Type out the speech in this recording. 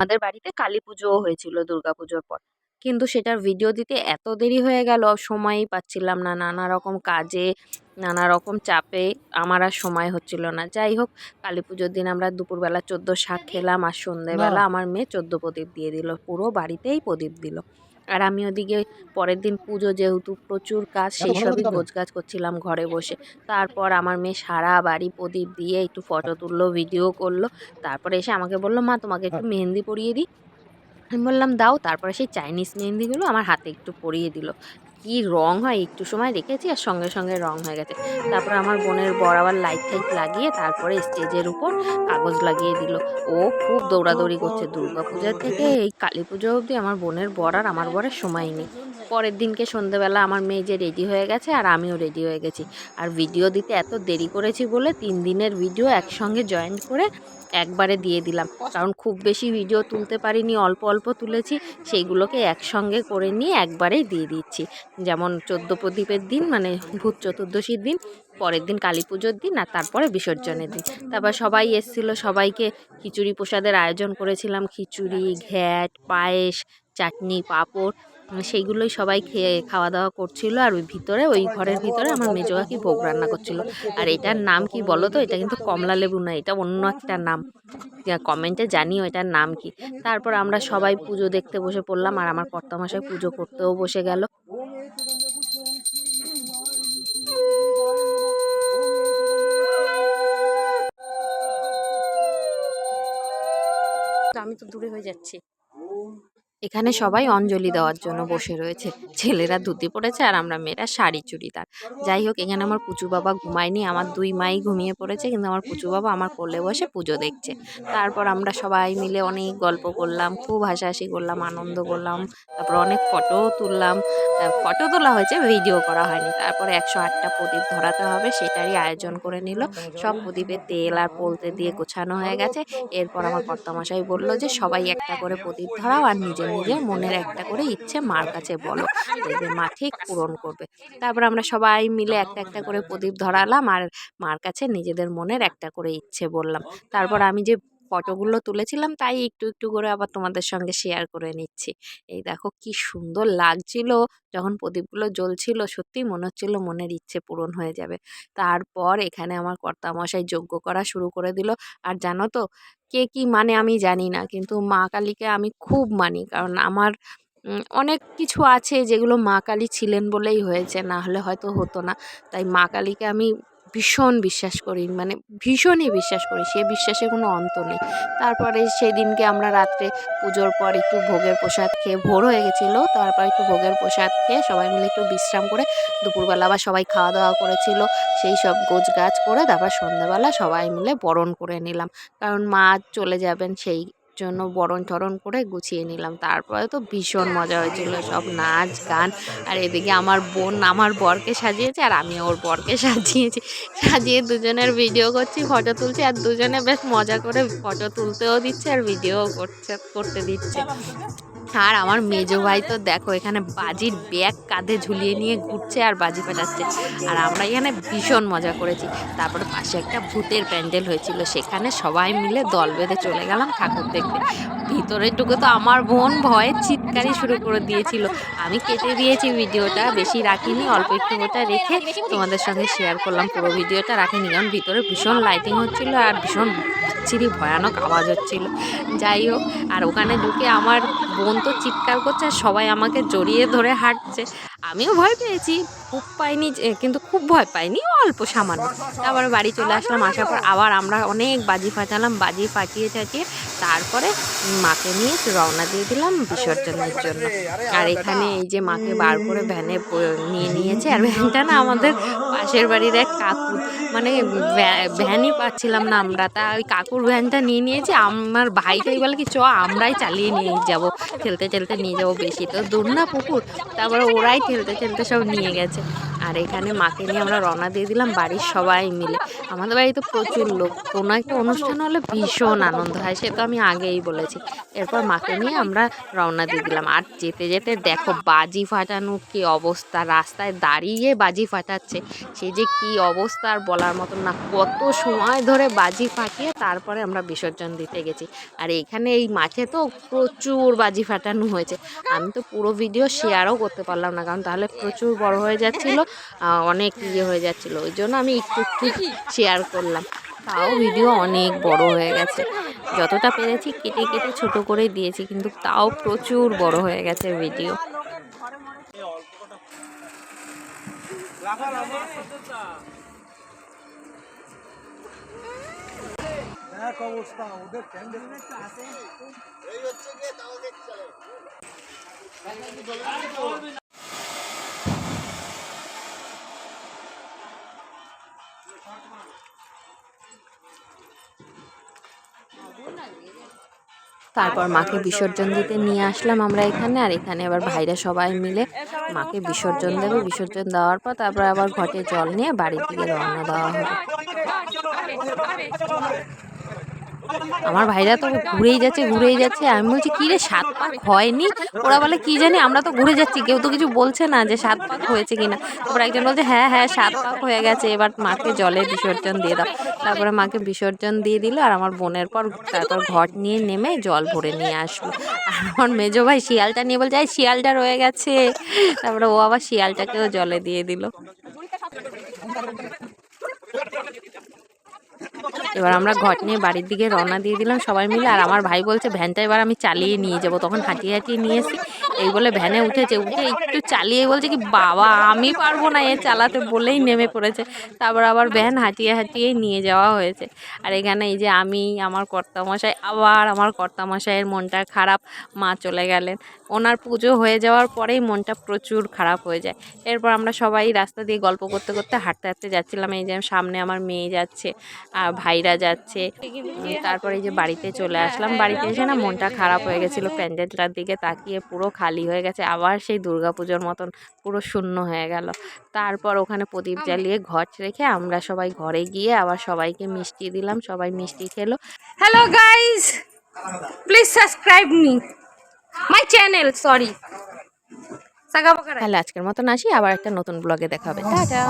আমাদের বাড়িতে কালী পুজোও হয়েছিল দুর্গা পুজোর পর। কিন্তু সেটার ভিডিও দিতে এত দেরি হয়ে গেল সময়ই পাচ্ছিলাম না। নানা রকম কাজে নানা রকম চাপে আমার আর সময় হচ্ছিল না। যাই হোক কালী পুজোর দিন আমরা দুপুরবেলা চোদ্দ শাক খেলাম আর সন্ধ্যেবেলা আমার মেয়ে চোদ্দ প্রদীপ দিয়ে দিল। পুরো বাড়িতেই প্রদীপ দিল। আর আমি ওদিকে পরের দিন পুজো যেহেতু প্রচুর কাজ সেই সবই গোছগাছ করছিলাম ঘরে বসে। তারপর আমার মেয়ে সারা বাড়ি প্রদীপ দিয়ে একটু ফটো তুললো ভিডিও করল। তারপরে এসে আমাকে বলল মা তোমাকে একটু মেহেন্দি পরিয়ে দিই। আমি বললাম দাও। তারপরে সেই চাইনিজ মেহেন্দিগুলো আমার হাতে একটু পরিয়ে দিল। কি রং হয় একটু সময় রেখেছি আর সঙ্গে সঙ্গে রং হয়ে গেছে। তারপর আমার বোনের বর আবার লাইট টাইট লাগিয়ে তারপরে স্টেজের উপর কাগজ লাগিয়ে দিল। ও খুব দৌড়াদৌড়ি করছে দুর্গা পূজার থেকে। এই কালী পুজো অবধি আমার বোনের বর আর আমার বরের সময় নেই। পরের দিনকে সন্ধেবেলা আমার মেয়ে যে রেডি হয়ে গেছে আর আমিও রেডি হয়ে গেছি। আর ভিডিও দিতে এত দেরি করেছি বলে তিন দিনের ভিডিও একসঙ্গে জয়েন করে একবারে দিয়ে দিলাম। কারণ খুব বেশি ভিডিও তুলতে পারিনি, অল্প অল্প তুলেছি, সেইগুলোকে একসঙ্গে করে নিয়ে একবারেই দিয়ে দিচ্ছি। যেমন চোদ্দ প্রদীপের দিন মানে ভূত চতুর্দশীর দিন, পরের দিন কালী পুজোর দিন, আর তারপরে বিসর্জনের দিন। তারপর সবাই এসেছিল, সবাইকে খিচুড়ি প্রসাদের আয়োজন করেছিলাম। খিচুড়ি, ঘ্যাট, পায়েস, চাটনি, পাঁপড় সেইগুলোই সবাই খেয়ে খাওয়া দাওয়া করছিল আর ওই ভিতরে, ওই ঘরের ভিতরে আমার মেজো কাকি ভোগ রান্না করছিল। আর এটার নাম কি বলো তো? এটা কিন্তু কমলা লেবু না এটা অন্য একটা নাম। কমেন্টে জানিও এটার নাম কি। তারপর আমরা সবাই পুজো দেখতে বসে পড়লাম আর আমার কর্তামশাই পুজো করতেও বসে গেল। আমি তো দূরে হয়ে যাচ্ছি। এখানে সবাই অঞ্জলি দেওয়ার জন্য বসে রয়েছে। ছেলেরা ধুতি পড়েছে আর আমরা মেয়েরা শাড়ি, চুড়িদার। যাই হোক, এখানে আমার পুচু বাবা ঘুমায়নি। আমার দুই মাই ঘুমিয়ে পড়েছে, কিন্তু আমার পুচু বাবা আমার কোলে বসে পুজো দেখছে। তারপর আমরা সবাই মিলে অনেক গল্প করলাম, খুব হাসাহাসি করলাম, আনন্দ করলাম। তারপর অনেক ফটোও তুললাম। ফটো তোলা হয়েছে, ভিডিও করা হয়নি। তারপরে একশো আটটা প্রদীপ ধরাতে হবে, সেটারই আয়োজন করে নিল। সব প্রদীপে তেল আর পোলতে দিয়ে গোছানো হয়ে গেছে। এরপর আমার কর্তামশাই বলল যে, সবাই একটা করে প্রদীপ ধরাও আর নিজের নিজের মনের একটা করে ইচ্ছে মার কাছে বলো। দেখবে মা ঠিক পূরণ করবে। তারপর আমরা সবাই মিলে একটা একটা করে প্রদীপ ধরালাম আর মার কাছে নিজেদের মনের একটা করে ইচ্ছে বললাম। তারপর আমি যে ফটোগুলো তুলেছিলাম তাই একটু একটু করে আবার তোমাদের সঙ্গে শেয়ার করে নিচ্ছি। এই দেখো কি সুন্দর লাগছিল যখন প্রদীপগুলো জ্বলছিল সত্যি মনে হচ্ছিল মনের ইচ্ছে পূরণ হয়ে যাবে। তারপর এখানে আমার কর্তামশাই যজ্ঞ করা শুরু করে দিল। আর জানো তো কে কি মানে আমি জানি না কিন্তু মা কালীকে আমি খুব মানি। কারণ আমার অনেক কিছু আছে যেগুলো মা কালী ছিলেন বলেই হয়েছে না হলে হয়তো হতো না। তাই মা কালীকে আমি ভীষণ বিশ্বাস করি মানে ভীষণই বিশ্বাস করি, সে বিশ্বাসের কোনো অন্ত নেই। তারপরে সেদিনকে আমরা রাত্রে পুজোর পর একটু ভোগের প্রসাদ খেয়ে ভোর হয়ে গেছিল, তারপর একটু ভোগের প্রসাদ খেয়ে সবাই মিলে একটু বিশ্রাম করে দুপুরবেলা আবার সবাই খাওয়া দাওয়া করেছিল, সেই সব গোছ গাছ করে তারপর সন্ধ্যাবেলা সবাই মিলে বরণ করে নিলাম। কারণ মা চলে যাবেন সেই জন্য বরণ টরণ করে গুছিয়ে নিলাম। তারপরে তো ভীষণ মজা হয়েছিল সব নাচ, গান। আর এদিকে আমার বোন আমার বরকে সাজিয়েছে আর আমি ওর বরকে সাজিয়েছি। সাজিয়ে দুজনের ভিডিও করছি ফটো তুলছি আর দুজনে বেশ মজা করে ফটো তুলতেও দিচ্ছে আর ভিডিও করছে, করতে দিচ্ছে। আর আমার মেজো ভাই তো দেখো, এখানে বাজির ব্যাগ কাঁধে ঝুলিয়ে নিয়ে ঘুরছে আর বাজি ফাটাচ্ছে। আর আমরা এখানে ভীষণ মজা করেছি। তারপরে পাশে একটা ভূতের প্যান্ডেল হয়েছিল। সেখানে সবাই মিলে দল বেঁধে চলে গেলাম ঠাকুর দেখতে। ভিতরে ঢুকে তো আমার বোন ভয়ে চিৎকারই শুরু করে দিয়েছিল। আমি কেটে দিয়েছি ভিডিওটা, বেশি রাখিনি, অল্প একটু ওটা রেখে তোমাদের সঙ্গে শেয়ার করলাম। পুরো ভিডিওটা রাখিনি, কারণ ভিতরে ভীষণ লাইটিং হচ্ছিল আর ভীষণ বিচ্ছিরি ভয়ানক আওয়াজ হচ্ছিল। যাই হোক, আর ওখানে ঢুকে আমার বোন তো চিৎকার করছে আর সবাই আমাকে জড়িয়ে ধরে হাঁটছে। আমিও ভয় পেয়েছি। খুব পাইনি যে- কিন্তু খুব ভয় পাইনি, অল্প সামান্য। তারপরে বাড়ি চলে আসলাম, আসার পর আবার আমরা অনেক বাজি ফাটালাম, বাজি ফাটিয়ে টাটিয়ে তারপরে মাকে নিয়ে রওনা দিয়ে দিলাম বিসর্জনের জন্য। আর এখানে এই যে মাকে বার করে ভ্যানে নিয়ে নিয়েছে, আর ভ্যানটা না আমাদের পাশের বাড়ির এক কাকু। মানে ভ্যা- ভ্যানই পাচ্ছিলাম না আমরা, তা ওই কাকুর ভ্যানটা নিয়ে নিয়েছি, আমার ভাইটাই বলে কি, চ, আমরাই চালিয়ে নিয়ে যাব খেলতে খেলতে নিয়ে যাব বেশি, তো দূর না পুকুর, তারপরে ওরাই খেলতে খেলতে সব নিয়ে গেছে। আছে আর এখানে মাকে নিয়ে আমরা রওনা দিয়ে দিলাম বাড়ির সবাই মিলে। আমাদের বাড়িতে প্রচুর লোক। কোনো একটা অনুষ্ঠান হলে ভীষণ আনন্দ হয়, সে তো আমি আগেই বলেছি। এরপর মাকে নিয়ে আমরা রওনা দিয়ে দিলাম। আর যেতে যেতে দেখো বাজি ফাটানো কি অবস্থা। রাস্তায় দাঁড়িয়ে বাজি ফাটাচ্ছে। সে যে কি অবস্থা আর বলার মতন না। কত সময় ধরে বাজি ফাটিয়ে তারপরে আমরা বিসর্জন দিতে গেছি। আর এখানে এই মাঠে তো প্রচুর বাজি ফাটানো হয়েছে। আমি তো পুরো ভিডিও শেয়ারও করতে পারলাম না। কারণ তাহলে প্রচুর বড় হয়ে যাচ্ছিল। অনেক ইয়ে হয়ে যাচ্ছিল। ওই জন্য আমি একটু একটু শেয়ার করলাম। তাও ভিডিও অনেক বড় হয়ে গেছে। যতটা পেরেছি কেটে কেটে ছোট করে দিয়েছি, কিন্তু তাও প্রচুর বড় হয়ে গেছে ভিডিও এক অবস্থা ওদের প্যান্ডেল তারপর মাকে বিসর্জন দিতে নিয়ে আসলাম আমরা এখানে, আর এখানে আবার ভাইরা সবাই মিলে মাকে বিসর্জন দেবে। বিসর্জন দেওয়ার পর তারপর আবার ঘটে জল নিয়ে বাড়ির দিকে রওনা দেওয়া হবে। আমার ভাইরা তো ঘুরেই যাচ্ছে ঘুরেই যাচ্ছে। আমি বলছি, কি রে, সাত পাক হয়নি? ওরা বলে, কি জানি, আমরা তো ঘুরে যাচ্ছি, কেউ তো কিছু বলছে না যে সাত পাক হয়েছে কিনা। তারপর একজন বলছে হ্যাঁ হ্যাঁ সাত পাক হয়ে গেছে, এবার মাকে জলে বিসর্জন দিয়ে দাও। তারপরে মাকে বিসর্জন দিয়ে দিল, আর আমার বোনের পর তারপর ঘট নিয়ে নেমে জল ভরে নিয়ে আসলো। আর আমার মেজো ভাই শিয়ালটা নিয়ে বলছে, এই শিয়ালটা রয়ে গেছে। তারপরে ও আবার শিয়ালটাকেও জলে দিয়ে দিল। এবার আমরা ঘট নিয়ে বাড়ির দিকে রওনা দিয়ে দিলাম সবাই মিলে। আর আমার ভাই বলছে, ভ্যানটা এবার আমি চালিয়ে নিয়ে যাব। তখন হাঁটিয়ে হাঁটিয়ে নিয়ে এসি এই বলে ভ্যানে উঠেছে। উঠে একটু চালিয়ে বলছে কি, বাবা, আমি পারব না এ চালাতে। বলেই নেমে পড়েছে। তারপর আবার ভ্যান হাঁটিয়ে হাঁটিয়ে নিয়ে যাওয়া হয়েছে। আর এখানে এই যে আমি, আমার কর্তামশাই, আবার আমার কর্তামশাইয়ের মনটা খারাপ। মা চলে গেলেন। ওনার পুজো হয়ে যাওয়ার পরেই মনটা প্রচুর খারাপ হয়ে যায়। এরপর আমরা সবাই রাস্তা দিয়ে গল্প করতে করতে হাঁটতে হাঁটতে যাচ্ছিলাম। এই যে সামনে আমার মেয়ে যাচ্ছে আর ভাইরা যাচ্ছে। তারপরে যে বাড়িতে চলে আসলাম। বাড়িতে এসে না মনটা খারাপ হয়ে গেছিল। প্যান্ডেলটার দিকে তাকিয়ে পুরো খালি হয়ে গেছে। আবার সেই দুর্গাপুজোর মতন পুরো শূন্য হয়ে গেল। তারপর ওখানে প্রদীপ জ্বালিয়ে ঘর রেখে আমরা সবাই ঘরে গিয়ে আবার সবাইকে মিষ্টি দিলাম। সবাই মিষ্টি খেলো। Hello guys please subscribe me my channel sorry তাহলে আজকের মতন আসি। আবার একটা নতুন ব্লগে দেখা হবে টাটা!